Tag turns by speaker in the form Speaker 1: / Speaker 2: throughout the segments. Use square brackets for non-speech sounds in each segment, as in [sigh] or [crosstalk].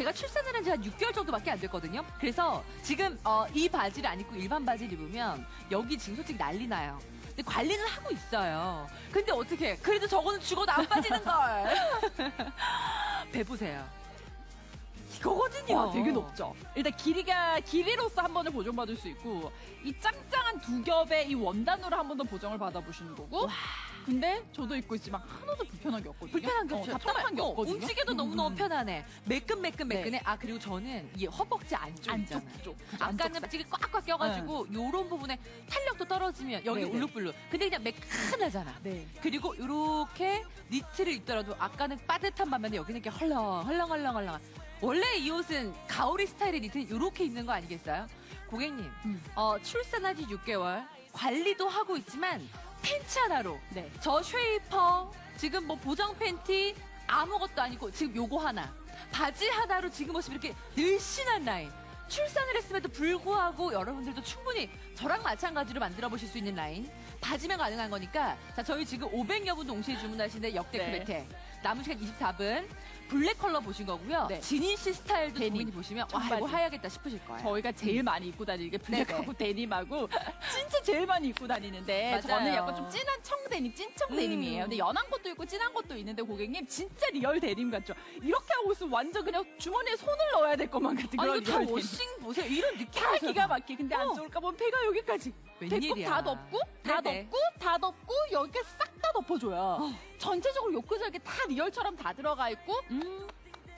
Speaker 1: 제가 출산을 한 지 한 6개월 정도밖에 안 됐거든요. 그래서 지금 어, 이 바지를 안 입고 일반 바지를 입으면 여기 지금 솔직히 난리 나요. 근데 관리는 하고 있어요. 근데 어떻게? 그래도 저거는 죽어도 안 빠지는 걸. [laughs] [laughs] 배 보세요. 이거거든요.
Speaker 2: 와, 되게 높죠. 일단 길이가 길이로서 한 번을 보정받을 수 있고 이 짱짱한 두 겹의 이 원단으로 한 번 더 보정을 받아보시는 거고. 근데 저도 입고 있지만 하나도 불편한 게 없거든요.
Speaker 1: 불편한 게
Speaker 2: 어,
Speaker 1: 없죠.
Speaker 2: 답답한 게
Speaker 1: 어,
Speaker 2: 없거든요.
Speaker 1: 움직여도
Speaker 2: 음,
Speaker 1: 너무너무
Speaker 2: 음.
Speaker 1: 편하네. 매끈매끈매끈해.
Speaker 2: 네.
Speaker 1: 아 그리고 저는 이 허벅지 안쪽 있잖아요.
Speaker 2: 안쪽 쪽.
Speaker 1: 아까는 바지가 꽉꽉 껴가지고 요런 부분에 탄력도 떨어지면 여기
Speaker 2: 네네.
Speaker 1: 울룩불룩. 근데 그냥 매끈하잖아.
Speaker 2: 네.
Speaker 1: 그리고 요렇게 니트를 입더라도 아까는 빠듯한 반면에 여기는 이렇게 헐렁 헐렁 헐렁 헐렁. 원래 이 옷은 가오리 스타일의 니트는 요렇게 입는 거 아니겠어요? 고객님,
Speaker 2: 음.
Speaker 1: 어, 출산한 지 6개월 관리도 하고 있지만 팬츠 하나로
Speaker 2: 네.
Speaker 1: 저 쉐이퍼 지금 뭐 보정 팬티 아무것도 아니고 지금 요거 하나 바지 하나로 지금 보시면 이렇게 늘씬한 라인 출산을 했음에도 불구하고 여러분들도 충분히 저랑 마찬가지로 만들어 보실 수 있는 라인 바지면 가능한 거니까 자 저희 지금 500여 분 동시에 주문하시는데 역대급
Speaker 2: 네.
Speaker 1: 혜택 남은 시간 24분 블랙 컬러 보신 거고요
Speaker 2: 네.
Speaker 1: 진인 씨 스타일도
Speaker 2: 데님.
Speaker 1: 고민이 보시면 와
Speaker 2: 청바지.
Speaker 1: 이거 해야겠다 싶으실 거예요
Speaker 2: 저희가 제일 많이 입고 다니는 게 블랙하고 데님하고 진짜 제일 많이 입고 다니는데
Speaker 1: 맞아요.
Speaker 2: 저는 약간 좀 진한 청 데님, 찐청
Speaker 1: 음.
Speaker 2: 데님이에요. 근데 연한 것도 있고 진한 것도 있는데 고객님 진짜 리얼 데님 같죠? 이렇게 하고 있으면 완전 그냥 주머니에 손을 넣어야 될 것만 같은
Speaker 1: 아니
Speaker 2: 그런
Speaker 1: 다
Speaker 2: 리얼 데님.
Speaker 1: 워싱 보세요 이런 느낌
Speaker 2: 다. 기가 막히게 근데 안
Speaker 1: 어.
Speaker 2: 좋을까 보면 배가 여기까지 배꼽
Speaker 1: 웬일이야.
Speaker 2: 다 덮고 다. 덮고 다 덮고 여기가 싹 다 덮어줘요 전체적으로 요크저기 다 리얼처럼 다 들어가 있고
Speaker 1: 음.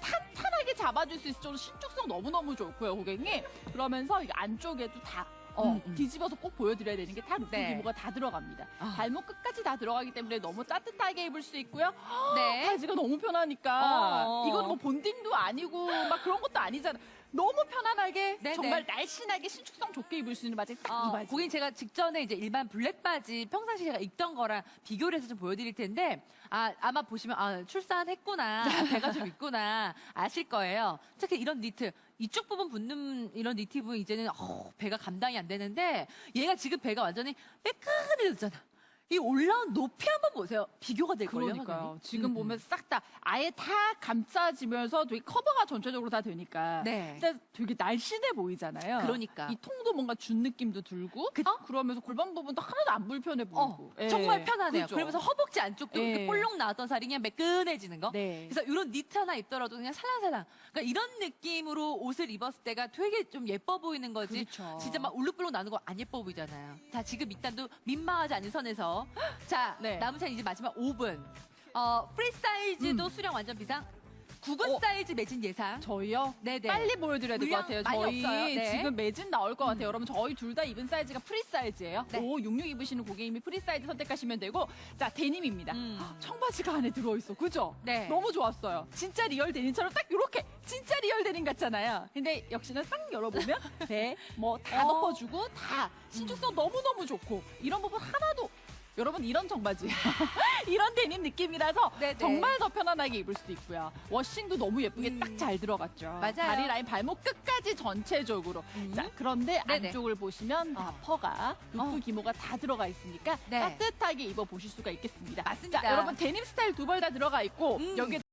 Speaker 2: 탄탄하게 잡아줄 수 있을 정도로 신축성 너무너무 좋고요 고객님 그러면서 이 안쪽에도 다 어,
Speaker 1: 음, 음.
Speaker 2: 뒤집어서 꼭 보여드려야 되는 게 다 루프
Speaker 1: 네.
Speaker 2: 기모가 다 들어갑니다.
Speaker 1: 아.
Speaker 2: 발목 끝까지 다 들어가기 때문에 너무 따뜻하게 입을 수 있고요.
Speaker 1: 네. [gasps]
Speaker 2: 바지가 너무 편하니까
Speaker 1: 어.
Speaker 2: 이거는 뭐 본딩도 아니고 막 그런 것도 아니잖아. 너무 편안하게
Speaker 1: 네네.
Speaker 2: 정말 날씬하게 신축성 좋게 입을 수 있는 바지 딱 이
Speaker 1: 어,
Speaker 2: 바지.
Speaker 1: 고객님 제가 직전에 이제 일반 블랙 바지 평상시 제가 입던 거랑 비교를 해서 좀 보여드릴 텐데 아 아마 보시면 아 출산했구나 아, [laughs] 배가 좀 있구나 아실 거예요. 특히 이런 니트 이쪽 부분 붙는 이런 니트부 이제는 어, 배가 감당이 안 되는데 얘가 지금 배가 완전히 매끈해졌잖아. 이 올라온 높이 한번 보세요. 비교가 될 거예요.
Speaker 2: 그러니까요. 지금
Speaker 1: 음,
Speaker 2: 보면 싹 다 아예 다 감싸지면서 되게 커버가 전체적으로 다 되니까
Speaker 1: 네.
Speaker 2: 근데 되게 날씬해 보이잖아요.
Speaker 1: 그러니까.
Speaker 2: 이 통도 뭔가 준 느낌도 들고
Speaker 1: 그쵸?
Speaker 2: 그러면서 골반 부분도 하나도 안 불편해
Speaker 1: 어,
Speaker 2: 보이고. 예.
Speaker 1: 정말 편하네요.
Speaker 2: 그죠?
Speaker 1: 그러면서 허벅지 안쪽도
Speaker 2: 예.
Speaker 1: 이렇게 볼록 나왔던 살이 그냥 매끈해지는 거.
Speaker 2: 네.
Speaker 1: 그래서 이런 니트 하나 입더라도 그냥 살랑살랑. 그러니까 이런 느낌으로 옷을 입었을 때가 되게 좀 예뻐 보이는 거지.
Speaker 2: 그렇죠.
Speaker 1: 진짜 막 울룩불룩 나는 거 안 예뻐 보이잖아요. 자, 지금 일단도 민망하지 않은 선에서. [laughs] 자,
Speaker 2: 네.
Speaker 1: 남은 시간 이제 마지막 5분. 어, 프리 사이즈도 수량 완전 비상. 구분
Speaker 2: 음. 어.
Speaker 1: 사이즈 매진 예상.
Speaker 2: 저희요?
Speaker 1: 네네.
Speaker 2: 빨리 보여드려야 될 것
Speaker 1: 물량
Speaker 2: 같아요.
Speaker 1: 많이
Speaker 2: 저희
Speaker 1: 없어요. 네.
Speaker 2: 지금 매진 나올 것 같아요. 여러분 저희 둘 다 입은 사이즈가 프리 사이즈예요.
Speaker 1: 네.
Speaker 2: 566 입으시는 고객님이 프리 사이즈 선택하시면 되고 자 데님입니다.
Speaker 1: 음.
Speaker 2: 청바지가 안에 들어있어. 그죠?
Speaker 1: 네.
Speaker 2: 너무 좋았어요. 진짜 리얼 데님처럼 딱 이렇게 진짜 리얼 데님 같잖아요. 근데 역시나 딱 열어보면 배 [laughs] 뭐다
Speaker 1: 어.
Speaker 2: 덮어주고 다 신축성 너무너무 좋고 이런 부분 하나도 여러분 이런 청바지 [laughs] 이런 데님 느낌이라서
Speaker 1: 네네.
Speaker 2: 정말 더 편안하게 입을 수도 있고요. 워싱도 너무 예쁘게
Speaker 1: 음.
Speaker 2: 딱 잘 들어갔죠.
Speaker 1: 맞아요.
Speaker 2: 다리 라인 발목 끝까지 전체적으로.
Speaker 1: 음.
Speaker 2: 자 그런데
Speaker 1: 네네.
Speaker 2: 안쪽을 보시면
Speaker 1: 어.
Speaker 2: 퍼가 루프
Speaker 1: 어.
Speaker 2: 기모가 다 들어가 있으니까
Speaker 1: 네.
Speaker 2: 따뜻하게 입어 보실 수가 있겠습니다.
Speaker 1: 맞습니다.
Speaker 2: 자, 여러분 데님 스타일 두 벌 다 들어가 있고
Speaker 1: 음.
Speaker 2: 여기에